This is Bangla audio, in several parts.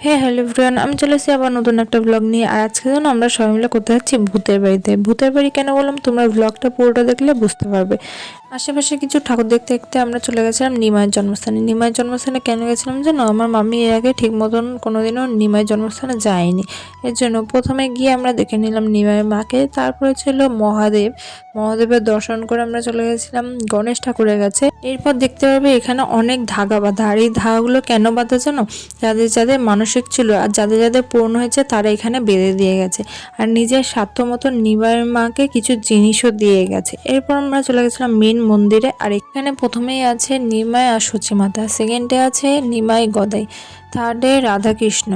হ্যাঁ হ্যালো ফ্রেন্ড আমি চলে এসেছি আবার নতুন একটা ব্লগ নিয়ে। আর আজকে যেন আমরা সবাই মিলে কোথায় যাচ্ছি ভূতের বাড়িতে। ভূতের বাড়ি কেন বললাম? তোমরা ব্লগটা পুরোটা দেখলে বুঝতে পারবে। আশেপাশে কিছু ঠাকুর দেখতে দেখতে আমরা চলে গেছিলাম নিমায়ের জন্মস্থানে। নিমায়ের জন্মস্থানে কেন গেছিলাম জানো? আমার মামি এর আগে ঠিক মতন কোনোদিনও নিমায়ের জন্মস্থানে যায়নি। এর জন্য প্রথমে গিয়ে আমরা দেখে নিলাম নিমায়ের মাকে। তারপরে ছিল মহাদেব। মহাদেবের দর্শন করে আমরা চলে গেছিলাম গণেশ ঠাকুরের কাছে। এরপর দেখতে পাবে এখানে অনেক ধাগা বাঁধা। আর এই ধাগাগুলো কেন বাঁধা জানো? যাদের যাদের মানসিক ছিল আর যাদের যাদের পূর্ণ হয়েছে তারা এখানে বেঁধে দিয়ে গেছে। আর নিজের স্বার্থ মতো নিবার মাকে কিছু জিনিসও দিয়ে গেছে। এরপর আমরা চলে গেছিলাম মেন মন্দিরে আর এখানে প্রথমেই আছে নিমাই আর সচিমাতা। সেকেন্ডে আছে নিমাই গদাই। থার্ডে রাধাকৃষ্ণ।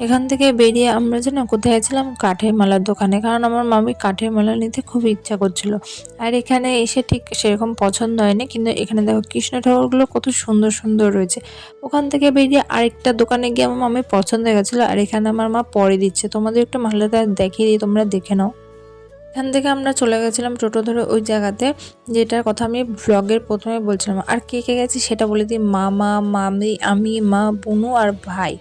এখান থেকে বেরিয়ে আমরা যেন কোথায় ছিলাম? কাঠের মালার দোকানে। কারণ আমার মামি কাঠের মালা নিতে খুব ইচ্ছা করছিল। আর এখানে এসে ঠিক সেরকম পছন্দ হয়নি। কিন্তু এখানে দেখো কৃষ্ণ ঠাকুরগুলো কত সুন্দর সুন্দর রয়েছে। ওখান থেকে বেরিয়ে আরেকটা দোকানে গিয়ে আমার মামি পছন্দ হয়ে গেছিল। আর এখানে আমার মা পরে দিচ্ছে। তোমাদের একটু মালাটা দেখিয়ে দিই, তোমরা দেখে নাও। এখান থেকে আমরা চলে গেছিলাম টোটো ধরে ওই জায়গাতে যেটার কথা আমি ব্লগের প্রথমে বলছিলাম। আর কে কে গেছি সেটা বলে দিই মামা মামি আমি মা বুনু আর ভাই।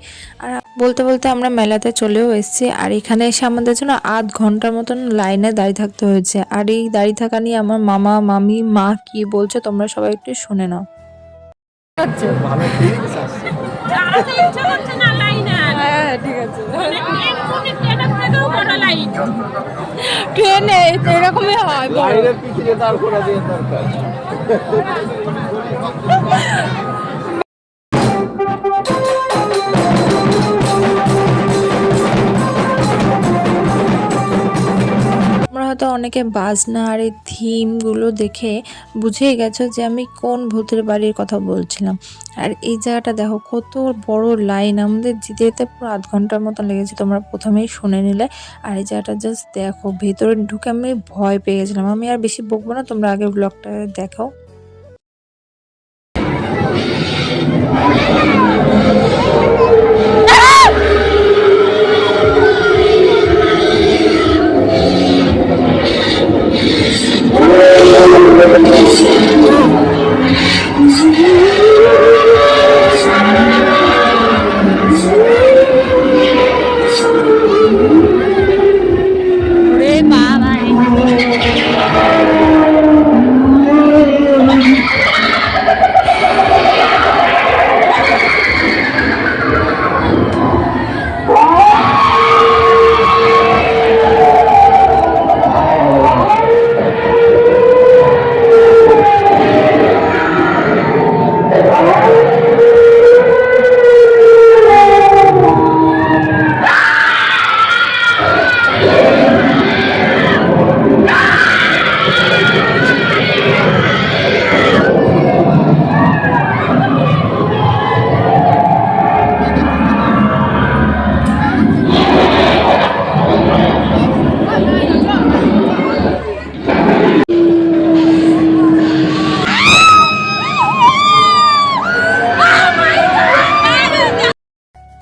আর বলতে বলতে আমরা মেলাতে চলেও এসেছি আর এখানে এসে আমাদের জন্য আধ ঘণ্টার মতন লাইনে দাঁড়িয়ে থাকতে হয়েছে। আর এই দাঁড়িয়ে থাকা নিয়ে আমার মামা মামি মা কি বলছে তোমরা সবাই একটু শুনে নাও। ভালো ঠিক আছে। ট্রেন কোনে ট্রেনের থেকেও বড় লাইন ট্রেনে এরকমই হয় হয়তো অনেকে বাজনা আর এই থিমগুলো দেখে বুঝেই গেছো যে আমি কোন ভূতের বাড়ির কথা বলছিলাম। আর এই জায়গাটা দেখো, কত বড় লাইন আমাদের যেতে যেতে পুরো আধ ঘণ্টার মতো লেগেছে তোমরা প্রথমেই শুনে নিলে। আর এই জায়গাটা জাস্ট দেখো, ভেতরে ঢুকে আমি ভয় পেয়ে গেছিলাম। আমি আর বেশি বকবো না, তোমরা আগে ব্লগটা দেখো।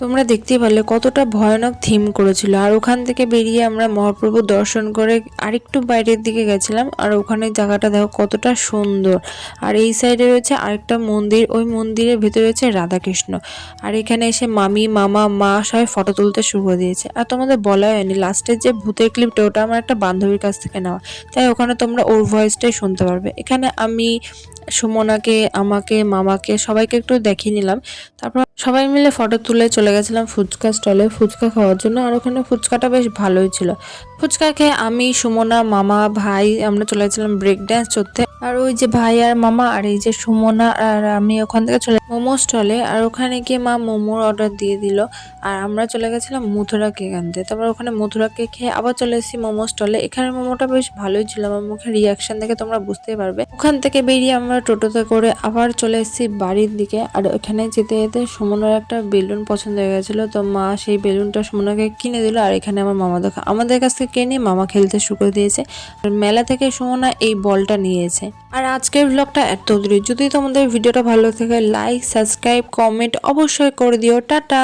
তোমরা দেখতেই পারলে কতটা ভয়ানক থিম করেছিল। আর ওখান থেকে বেরিয়ে আমরা মহাপ্রভু দর্শন করে আরেকটু বাইরের দিকে গেছিলাম। আর ওখানে জায়গাটা দেখো কতটা সুন্দর। আর এই সাইডে রয়েছে আরেকটা মন্দির। ওই মন্দিরের ভেতরে রয়েছে রাধাকৃষ্ণ। আর এখানে এসে মামি, মামা, মা সবাই ফটো তুলতে শুরু করে দিয়েছে। আর তোমাদের বলা হয়নি লাস্টের যে ভূতের ক্লিপটা ওটা আমার একটা বান্ধবীর কাছ থেকে নেওয়া। তাই ওখানে তোমরা ওর ভয়েসটাই শুনতে পারবে। এখানে আমি সুমনাকে, আমাকে, মামাকে সবাইকে একটু দেখিয়ে নিলাম। তারপর সবাই মিলে ফটো তুলে চলে গেছিলাম ফুচকা স্টলে ফুচকা খাওয়ার জন্য আর ওখানে ফুচকাটা বেশ ভালোই ছিল। ফুচকা খেয়ে আমি, সুমনা, মামা, ভাই আমরা চলে গেছিলাম ব্রেক ড্যান্স করতে আর ওই যে ভাই আর মামা আর এই যে সুমনা আর আমি ওখান থেকে চলে মোমো স্টলে আর ওখানে গিয়ে মা মোমোর অর্ডার দিয়ে দিল। আর আমরা চলে গেছিলাম মথুরা কেক আনতে। তারপর ওখানে মথুরা কেক খেয়ে আবার চলে এসেছি মোমো স্টলে এখানে মোমোটা বেশ ভালোই ছিল। আমার মুখে রিয়াকশন দেখে তোমরা বুঝতেই পারবে। ওখান থেকে বেরিয়ে আমরা টোটোতে করে আবার চলে এসেছি বাড়ির দিকে। আর ওখানে যেতে যেতে সুমনার একটা বেলুন পছন্দ হয়ে গেছিল। তো মা সেই বেলুনটা সুমনাকে কিনে দিল। আর এখানে আমার মামা দেখা আমাদের কাছ থেকে কিনে মামা খেলতে শুরু দিয়েছে। আর মেলা থেকে সুমনা এই বলটা নিয়েছে। আর আজকের ব্লগটা এত দূরে। যদি তোমাদের ভিডিওটা ভালো থাকে লাইক সাবস্ক্রাইব কমেন্ট অবশ্যই করে দিও। টাটা!